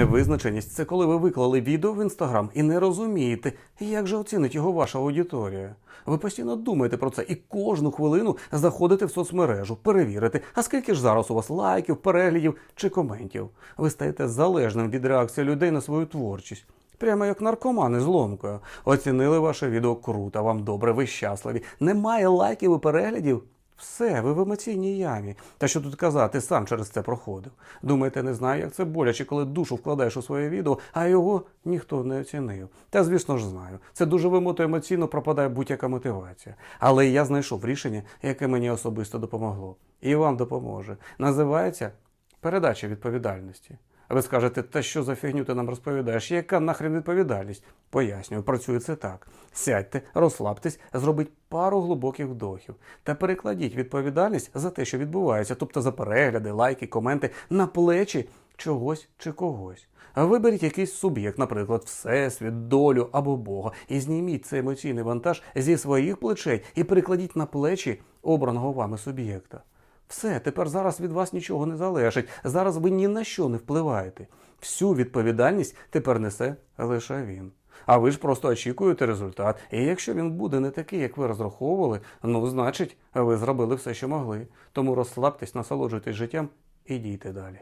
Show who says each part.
Speaker 1: Невизначеність це коли ви виклали відео в інстаграм і не розумієте, як же оцінить його ваша аудиторія. Ви постійно думаєте про це і кожну хвилину заходите в соцмережу, перевірите, а скільки ж зараз у вас лайків, переглядів чи коментів. Ви стаєте залежним від реакції людей на свою творчість. Прямо як наркомани з ломкою. Оцінили ваше відео круто, вам добре, ви щасливі. Немає лайків і переглядів. Все, ви в емоційній ямі. Та що тут казати, сам через це проходив. Думаєте, не знаю, як це боляче, коли душу вкладаєш у своє відео, а його ніхто не оцінив. Та звісно ж знаю. Це дуже вимотує емоційно пропадає будь-яка мотивація. Але я знайшов рішення, яке мені особисто допомогло. І вам допоможе. Називається передача відповідальності. Ви скажете, та що за фігню ти нам розповідаєш? Яка нахрен відповідальність? Пояснюю, працює це так. Сядьте, розслабтесь, зробіть пару глибоких вдохів та перекладіть відповідальність за те, що відбувається, тобто за перегляди, лайки, коменти на плечі чогось чи когось. Виберіть якийсь суб'єкт, наприклад, Всесвіт, долю або Бога, і зніміть цей емоційний вантаж зі своїх плечей і перекладіть на плечі обраного вами суб'єкта. Все, тепер зараз від вас нічого не залежить. Зараз ви ні на що не впливаєте. Всю відповідальність тепер несе лише він. А ви ж просто очікуєте результат. І якщо він буде не такий, як ви розраховували, ну значить, ви зробили все, що могли. Тому розслабтесь, насолоджуйтесь життям і дійте далі.